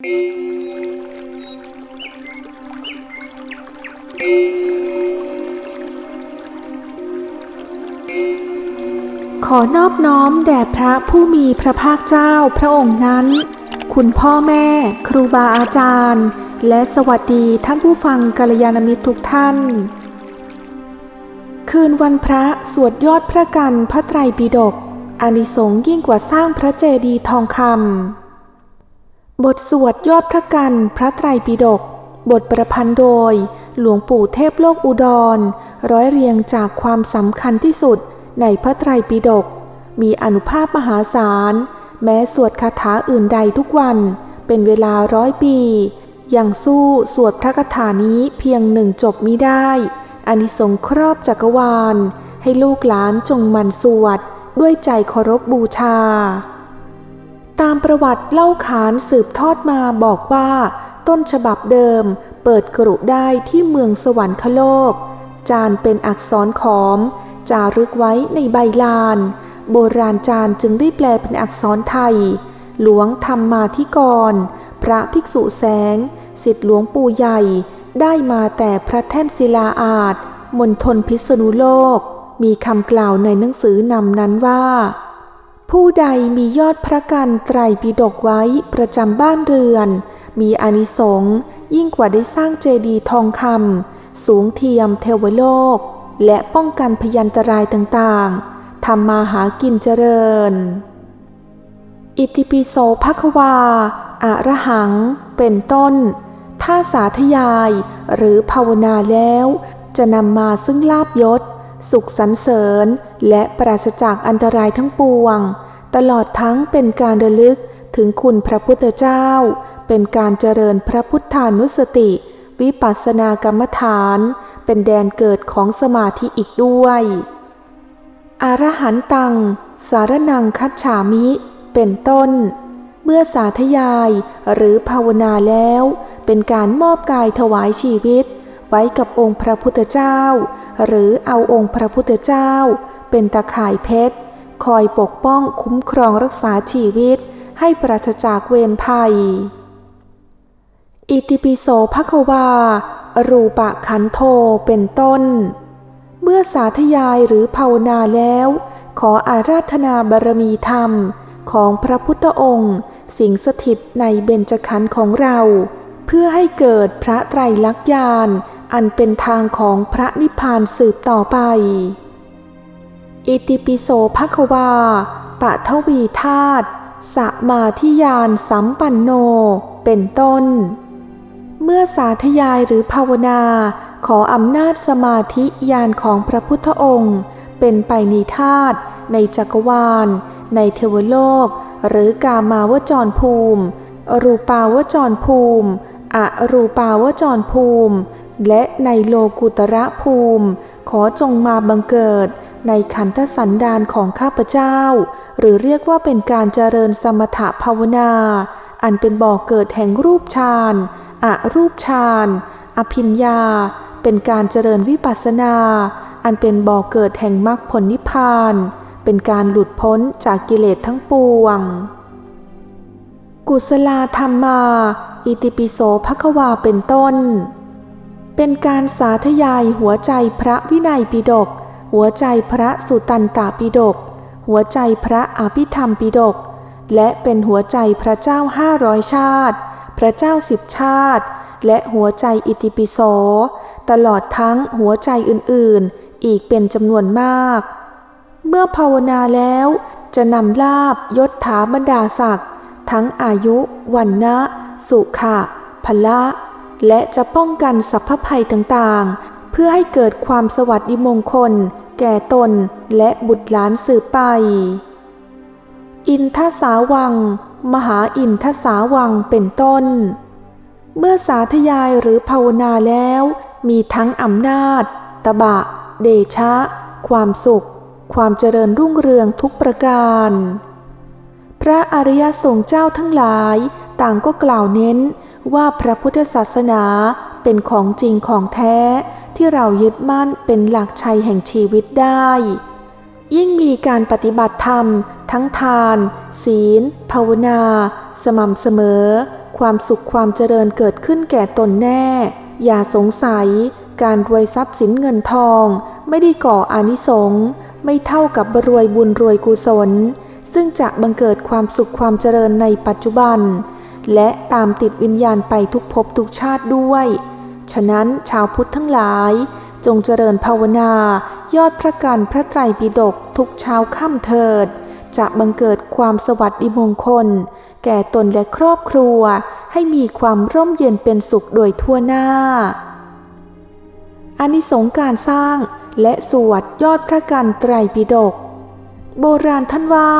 ขอนอบน้อมแด่พระผู้มีพระภาคเจ้าพระองค์นั้น คุณพ่อแม่ ครูบาอาจารย์ และสวัสดีท่านผู้ฟังกัลยาณมิตรทุกท่าน คืนวันพระสวดยอดพระกันพระไตรปิฎกอานิสงส์ยิ่งกว่าสร้างพระเจดีย์ทองคำ บทสวดยอดพระกันพระไตรปิฎกบทประพันธ์โดย หลวงปู่เทพโลกอุดร ร้อยเรียงจากความสำคัญที่สุดในพระไตรปิฎกมีอนุภาพมหาศาล แม้สวดคาถาอื่นใดทุกวัน เป็นเวลาร้อยปี ยังสู้สวดพระคาถานี้เพียงหนึ่งจบมิได้ อานิสงส์ครอบจักรวาล ให้ลูกหลานจงมันสวดด้วยใจเคารพบูชา ตามประวัติเล่าขานสืบทอดมาบอกว่า ต้นฉบับเดิมเปิดกรุได้ที่เมืองสวรรคโลก จานเป็นอักษรขอม จารึกไว้ในใบลาน โบราณจารย์จึงได้แปลเป็นอักษรไทย หลวงธรรมมาธิกร พระภิกษุแสง สิทธิหลวงปู่ใหญ่ ได้มาแต่พระแท่นศิลาอาจมณฑลพิษณุโลก มีคำกล่าวในหนังสือนำนั้นว่า ผู้ใดมียอดพระกันไตรปิฎกไว้ประจำบ้านเรือน มีอานิสงส์ยิ่งกว่าได้สร้างเจดีย์ทองคำสูงเทียมเทวโลก และป้องกันพยันตรายต่างๆทำมาหากินเจริญ อิติปิโสภควาอะระหัง เป็นต้น ถ้าสาธยายหรือภาวนาแล้ว จะนำมาซึ่งลาบยศ สุขสรรเสริญ และปราศจากอันตรายทั้งปวง ตลอดทั้งเป็นการระลึกถึงคุณพระพุทธเจ้า เป็นการเจริญพระพุทธานุสติ วิปัสสนากรรมฐาน เป็นแดนเกิดของสมาธิอีกด้วย อารหันตัง สารนังคัจฉามิ เป็นต้น เมื่อสาธยายหรือภาวนาแล้ว เป็นการมอบกายถวายชีวิต ไว้กับองค์พระพุทธเจ้า หรือเอาองค์พระพุทธเจ้า เป็นตะข่ายเพชร คอยปกป้องคุ้มครองรักษาชีวิต ให้ปราศจากเวรภัย อิติปิโสภควา รูปะขันโทเป็นต้น เมื่อสาธยายหรือภาวนาแล้ว ขออาราธนาบารมีธรรมของพระพุทธองค์ สิงสถิตในเบญจขันธ์ของเรา เพื่อให้เกิดพระไตรลักษณ์ญาณอันเป็นทางของพระนิพพานสืบต่อไป อิติปิโสภควาปะทวีธาตุสมาธิยานสัมปันโน เป็นต้น เมื่อสาธยายหรือภาวนา ขออำนาจสมาธิญาณของพระพุทธองค์ เป็นไปในธาตุในจักรวาล ในเทวโลก หรือกามาวจรภูมิ รูปาวจรภูมิอรูปาวจรภูมิ และในโลกุตระภูมิ ขอจงมาบังเกิด ในขันธสันดานของข้าพเจ้า หรือเรียกว่าเป็นการเจริญสมถภาวนา อันเป็นบ่อกเกิดแห่งรูปฌานอรูปฌานอภิญญา เป็นการเจริญวิปัสสนา อันเป็นบ่อกเกิดแห่งมรรคผลนิพพาน เป็นการหลุดพ้นจากกิเลสทั้งปวง กุศลธรรมมา อิติปิโสภควาเป็นต้น เป็นการสาธยายหัวใจพระวินัยปิฎก หัวใจพระสุตันตปิฎกหัวใจพระอภิธรรมปิฎกและเป็นหัวใจพระเจ้าห้าร้อยชาติ พระเจ้าสิบชาติ และหัวใจอิติปิโส ตลอดทั้งหัวใจอื่นๆ อีกเป็นจำนวนมาก เมื่อภาวนาแล้วจะนำลาบยศถาบรรดาศักดิ์ทั้งอายุ วันนะสุขะพละ และจะป้องกันสัพพภัยต่างๆ เพื่อให้เกิดความสวัสดิมงคล แก่ตนและบุตรหลานสืบไป อินทสาวัง มหาอินทสาวังเป็นต้น เมื่อสาธยายหรือภาวนาแล้ว มีทั้งอำนาจ ตบะ เดชะ ความสุข ความเจริญรุ่งเรืองทุกประการ พระอริยสงฆ์เจ้าทั้งหลาย ต่างก็กล่าวเน้นว่าพระพุทธศาสนาเป็นของจริงของแท้ ที่เรายึดมั่นเป็นหลักชัยแห่งชีวิตได้ ยิ่งมีการปฏิบัติธรรม ทั้งทาน ศีล ภาวนา สม่ำเสมอ ความสุขความเจริญเกิดขึ้นแก่ตนแน่ อย่าสงสัย การรวยทรัพย์สินเงินทอง ไม่ได้ก่ออานิสงส์ไม่เท่ากับรวยบุญรวยกุศล ซึ่งจะบังเกิดความสุขความเจริญในปัจจุบัน และตามติดวิญญาณไปทุกภพทุกชาติด้วย ฉะนั้นชาวพุทธทั้งหลาย จงเจริญภาวนา ยอดพระกันพระไตรปิฎกทุกเช้าค่ำเถิด จะบังเกิดความสวัสดิมงคล แก่ตนและครอบครัว ให้มีความร่มเย็นเป็นสุขโดยทั่วหน้าอานิสงส์การสร้างและสวดยอดพระกันไตรปิฎกโบราณท่านว่า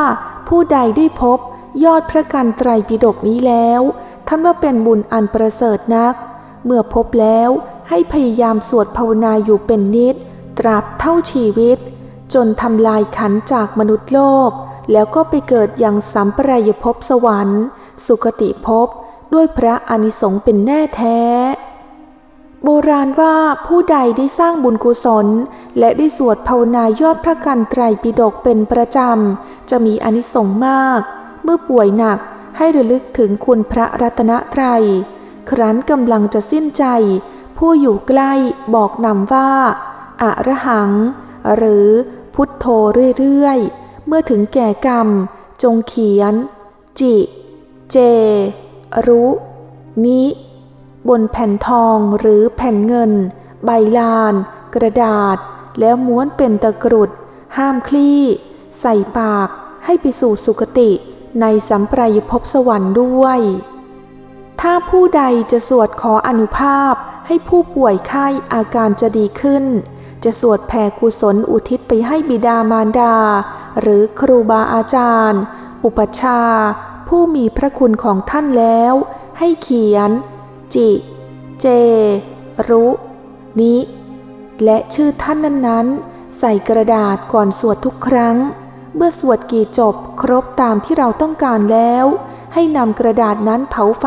ผู้ใดได้พบยอดพระกันไตรปิฎกนี้แล้ว ท่านว่าเป็นบุญอันประเสริฐนัก เมื่อพบแล้วให้พยายามสวดภาวนาอยู่เป็นนิด ตราบเท่าชีวิต จนทำลายขันจากมนุษย์โลก แล้วก็ไปเกิดอย่างสัมปรายภพสวรรค์ สุคติภพด้วยพระอนิสงส์เป็นแน่แท้ โบราณว่าผู้ใดได้สร้างบุญกุศล และได้สวดภาวนายอดพระกันไตรปิฎกเป็นประจำ จะมีอนิสงส์มาก เมื่อป่วยหนักให้ระลึกถึงคุณพระรัตนตรัย ครั้นกำลังจะสิ้นใจ ผู้อยู่ใกล้บอกนำว่าอะระหัง หรือพุทโธเรื่อยๆ เมื่อถึงแก่กรรม จงเขียน จิ เจ รุนิบนแผ่นทองหรือแผ่นเงิน ใบลาน กระดาษ แล้วม้วนเป็นตะกรุด ห้ามคลี่ ใส่ปากให้ไปสู่สุคติในสัมปรายภพสวรรค์ด้วย ถ้าผู้ใดจะสวดขออนุภาพให้ผู้ป่วยไข้อาการจะดีขึ้น จะสวดแผ่กุศลอุทิศไปให้บิดามารดา หรือครูบาอาจารย์ อุปชา ผู้มีพระคุณของท่านแล้ว ให้เขียน จิ เจ รุนิและชื่อท่านนั้นๆ ใส่กระดาษก่อนสวดทุกครั้ง เมื่อสวดกี่จบครบตามที่เราต้องการแล้ว ให้นำกระดาษนั้นเผาไฟ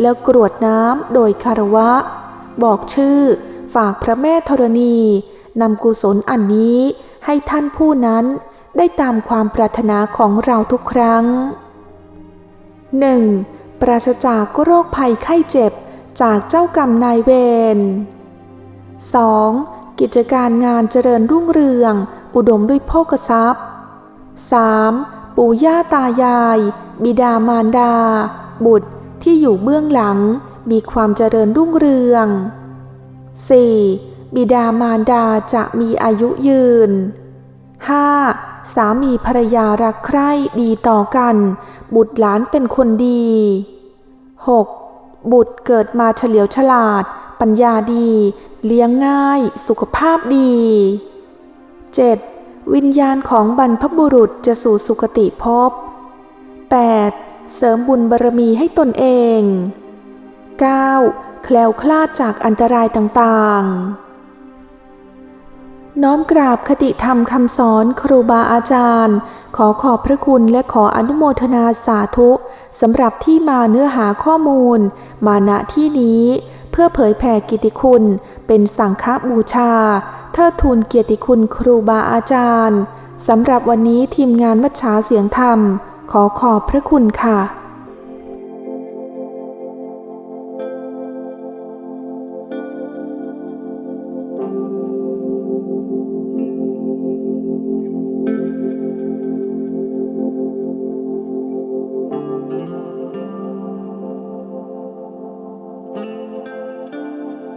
แล้วกรวดน้ำโดยคารวะ บอกชื่อ ฝากพระแม่ธรณีนำกุศลอันนี้ให้ท่านผู้นั้นได้ตามความปรารถนาของเราทุกครั้ง 1. ปราศจากโรคภัยไข้เจ็บจากเจ้ากรรมนายเวร 2. กิจการงานเจริญรุ่งเรือง อุดมด้วยโภคทรัพย์ 3. ปู่ย่าตายาย บิดามารดา บุตรที่อยู่เบื้องหลังมีความเจริญรุ่งเรือง 4. บิดามารดาจะมีอายุยืน 5. สามีภรรยารักใคร่ดีต่อกัน บุตรหลานเป็นคนดี 6. บุตรเกิดมาเฉลียวฉลาด ปัญญาดี เลี้ยงง่าย สุขภาพดี 7. วิญญาณของบรรพบุรุษจะสู่สุคติภพ 8. เสริมบุญบารมีให้ตนเอง 9. แคล้วคลาดจากอันตรายต่างๆ น้อมกราบคติธรรมคำสอนครูบาอาจารย์ ขอขอบพระคุณและขออนุโมทนาสาธุสำหรับที่มาเนื้อหาข้อมูล มาณที่นี้ เพื่อเผยแผ่กิติคุณเป็นสังฆบูชา เทิดทูนเกียรติคุณครูบาอาจารย์สำหรับวันนี้ทีมงานมัชชาเสียงธรรม ขอขอบพระคุณค่ะ